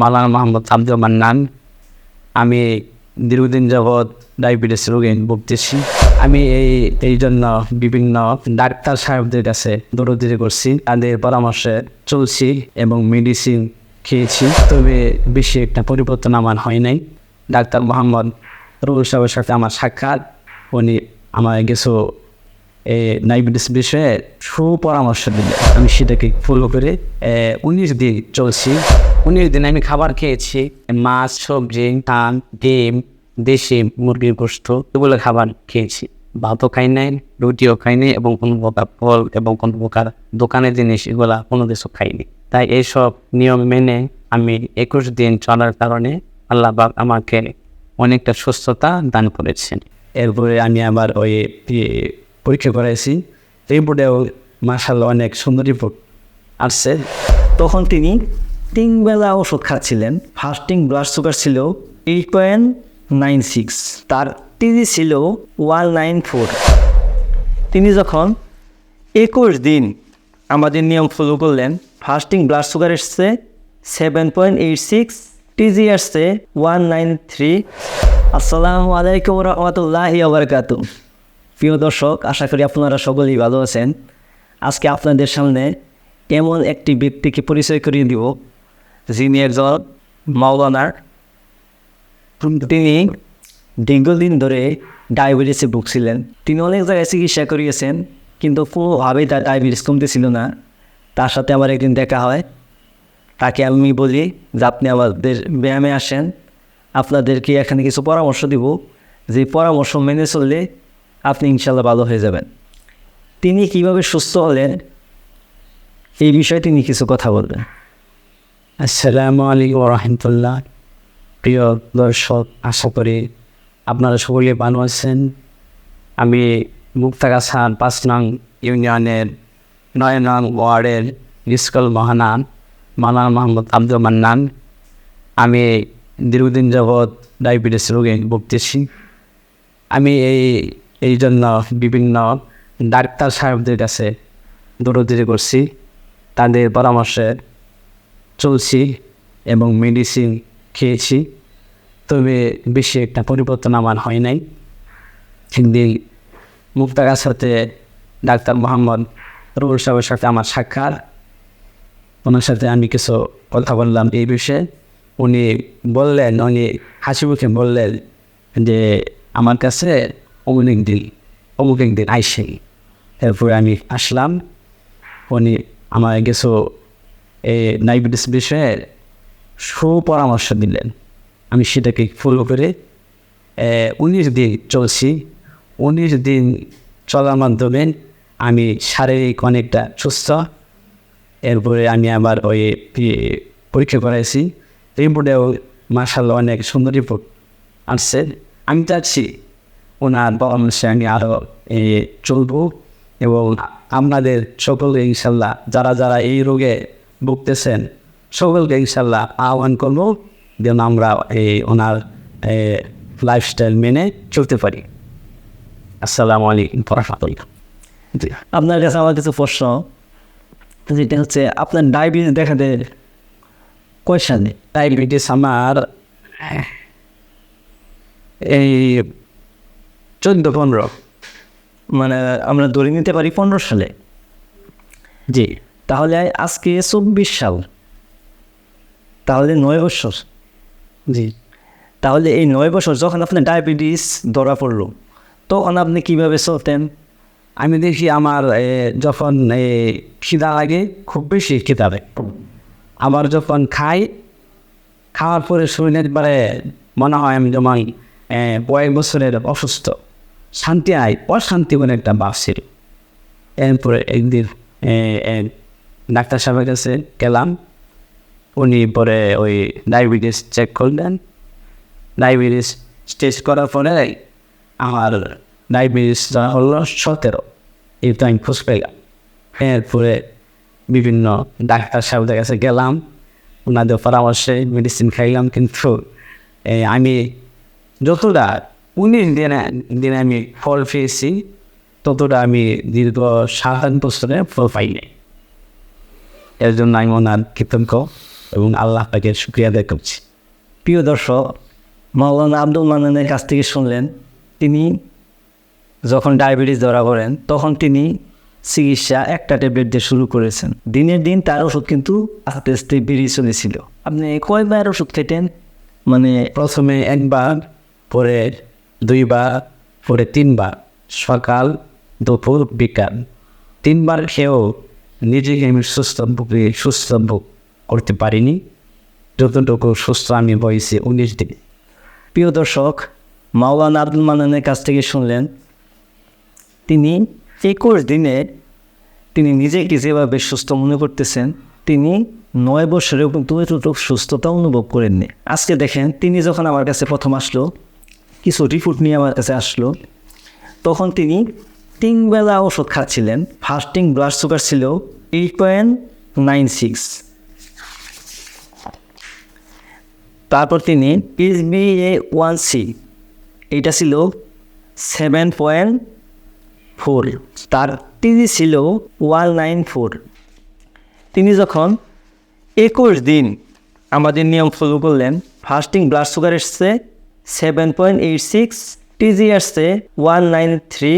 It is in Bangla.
মালানা মোহাম্মদ আব্দুল মান্নান আমি দীর্ঘদিন যাবৎ ডায়াবেটিস রোগে ভুগতেছি। আমি এই এই জন্য বিভিন্ন ডাক্তার সাহেবদের কাছে দৌড়দিরি করছি। তাদের পরামর্শে চলছি এবং মেডিসিন খেয়েছি। তবে বেশি একটা পরিবর্তন আমার হয় নাই। ডাক্তার মোহাম্মদ রুল সাহেবের সাথে আমার সাক্ষাৎ। উনি আমার কিছু এই ডায়াবেটিস বিষয়ে সুপরামর্শ দিলে আমি সেটাকে ফলো করে উনিশ দিন চলছি। উনিশ দিন আমি খাবার খেয়েছি, মাছ, সবজি, ধান, ডিম, দেশি মুরগির গোস্ত, এগুলো খাবার খেয়েছি। ভাতও খাই নাই, রুটিও খাইনি এবং কোনো প্রকার ফল এবং কোনো প্রকার দোকানের জিনিস এগুলা কোনো কিছু খাইনি। তাই এইসব নিয়ম মেনে আমি একুশ দিন চলার কারণে আল্লাহ পাক আমাকে অনেকটা সুস্থতা দান করেছেন। এরপরে আমি আবার ওই পরীক্ষা করাইছি। রিপোর্টেও মার্শাল্লাহ অনেক সুন্দর রিপোর্ট আসছে। তখন তিনি তিন বেলা ওষুধ খাচ্ছিলেন। ফাস্টিং ব্লাড সুগার ছিল এইট পয়েন্ট নাইন সিক্স তার টিজি ছিল ওয়ান নাইন ফোর তিনি যখন একুশ দিন আমাদের নিয়ম ফলো করলেন, ফাস্টিং ব্লাড সুগার এসছে seven point eight six TG আসছে ওয়ান নাইন থ্রি আসসালামু আলাইকুম রহমতুল্লাহি আবরকাত প্রিয় দর্শক, আশা করি আপনারা সকলেই ভালো আছেন। আজকে আপনাদের সামনে এমন একটি ব্যক্তিকে পরিচয় করিয়ে দিব যিনি একজন মাওলানার তিনি দীর্ঘদিন ধরে ডায়াবেটিসে ভুগছিলেন। তিনি অনেক জায়গায় চিকিৎসা করিয়েছেন কিন্তু কোনোভাবেই তার ডায়াবেটিস কমতেছিল না। তার সাথে আমার একদিন দেখা হয়। তাকে আমি বলি যে আপনি আমাদের ব্যায়ামে আসেন। আপনাদেরকে এখানে কিছু পরামর্শ দিব। যে পরামর্শ মেনে চললে আপনি ইনশাল্লাহ ভালো হয়ে যাবেন। তিনি কীভাবে সুস্থ হলেন এই বিষয়ে তিনি কিছু কথা বলবেন। আসসালামু আলাইকুম রহমতুল্লাহ। প্রিয় দর্শক, আশা করি আপনারা সকলে ভালো আছেন। আমি মুক্তাগাছার পাঁচ নং ইউনিয়নের নয় নং ওয়ার্ডের স্কুল মহানান মালানা মোহাম্মদ আব্দুল মান্নান। আমি দীর্ঘদিন যাবৎ ডায়াবেটিস রোগে ভুগতেছি। আমি এই এই জন্য বিভিন্ন ডাক্তার সাহেবদের কাছে দৌড়দিরি করছি। তাদের পরামর্শে চলছি এবং মেডিসিন খেয়েছি। তবে বেশি একটা পরিবর্তন আমার হয় নাই। একদিন মুক্তাগার সাথে ডাক্তার মোহাম্মদ রুল সাহেবের সাথে আমার সাক্ষাৎ। ওনার সাথে আমি কিছু কথা বললাম এই বিষয়ে। উনি বললেন, উনি হাসি মুখে বললেন যে, আমার কাছে অমুক দিন অমুক একদিন আইসেই। এরপরে আমি আসলাম। উনি আমার কিছু ডায়াবেটিস বিষয়ে সুপরামর্শ দিলেন। আমি সেটাকে ফলো করে উনিশ দিন চলছি, উনিশ দিন চলার মাধ্যমে আমি শারীরিক অনেকটা সুস্থ। এরপরে আমি আবার ওই পরীক্ষা করাইছি। রিপোর্টেও মার্শাল্লাহ অনেক সুন্দর রিপোর্ট আসছে। আমি চাচ্ছি ওনার পরামর্শে আমি আরও চলবো এবং আপনাদের সকলে ইনশাল্লাহ যারা যারা এই রোগে ভুগতেছেন। সকলকে ইনশাল্লাহ আহ্বান করব যেন আমরা এই ওনার লাইফস্টাইল মেনে চলতে পারি। আসসালামু আলাইকুম রহমতুল্লাহ জি আপনার কাছে আমার কিছু প্রশ্ন। যেটা হচ্ছে আপনার ডায়াবেটিস দেখা দেয় কয় সালে ডায়াবেটিস আমার এই চোদ্দ পনেরো। মানে আমরা ধরে নিতে পারি পনেরো সালে। জি। তাহলে আজকে চব্বিশ সাল। তাহলে নয় বছর। জি। তাহলে এই নয় বছর যখন আপনার ডায়াবেটিস ধরা পড়ল, তখন আপনি কীভাবে চলতেন? আমি দেখি আমার যখন খিদা লাগে, খুব বেশি খিদা লাগে। আবার যখন খাই, খাওয়ার পরে শরীরের পরে মনে হয় আমি যেমন কয়েক বছরের অসুস্থ। শান্তি আয় অশান্তি করে একটা বাস ছিল। এরপরে একদিন ডাক্তার সাহেবের কাছে গেলাম। উনি পরে ওই ডায়াবেটিস চেক করলেন। ডায়াবেটিস টেস্ট করার পরে আমার ডায়াবেটিস হলো সতেরো। তো আমি খোঁজ পেলাম। এরপরে বিভিন্ন ডাক্তার সাহেবদের কাছে গেলাম। ওনাদের পরামর্শে মেডিসিন খাইলাম কিন্তু আমি যতটা উনিশ দিনে দিনে আমি ফল পেয়েছি, ততটা আমি দীর্ঘ সাত আট বছরে ফল পাইনি। এর জন্য আমি ওনার কৃতজ্ঞ এবং আল্লাহ পাকে শুক্রিয়া আদায় করছি। প্রিয় দর্শক মাওলানা আব্দুল মান্নানের কাছ থেকে শুনলেন, তিনি যখন ডায়াবেটিস ধরা পড়েন, তখন তিনি চিকিৎসা একটা ট্যাবলেট দিয়ে শুরু করেছেন। দিনের দিন তার ওষুধ কিন্তু আস্তে আস্তে বেরিয়ে চলেছিল। আপনি কয়বার ওষুধ খেতেন? মানে প্রথমে একবার, পরে দুইবার, পরে তিনবার, সকাল, দুপুর, বিকাল। তিনবার খেয়েও নিজেকে আমি সুস্থ সুস্থ করতে পারিনি। যতটুকু সুস্থ আমি হয়েছি উনিশ দিনে। প্রিয় দর্শক, মাওলানা আব্দুল মান্নানের কাছ থেকে শুনলেন, তিনি একুশ দিনে তিনি নিজেকে যেভাবে সুস্থ মনে করতেছেন, তিনি নয় বছরেও কিন্তু এতটুকু সুস্থতা অনুভব করেননি। আজকে দেখেন, তিনি যখন আমার কাছে প্রথম আসলো, কিছু রিপোর্ট নিয়ে আমার কাছে আসলো, তখন তিনি তিন বেলা ওষুধ খাচ্ছিলেন। ফাস্টিং ব্লাড সুগার ছিল এইট পয়েন্ট নাইন সিক্স তারপর তিনি পিস বি এ ওয়ান সি এইটা ছিল সেভেন পয়েন্ট ফোর তার টিজি ছিল ওয়ান নাইন ফোর তিনি যখন একুশ দিন আমাদের নিয়ম ফলো করলেন, ফাস্টিং ব্লাড সুগার এসছে seven point eight six TG আসছে ওয়ান নাইন থ্রি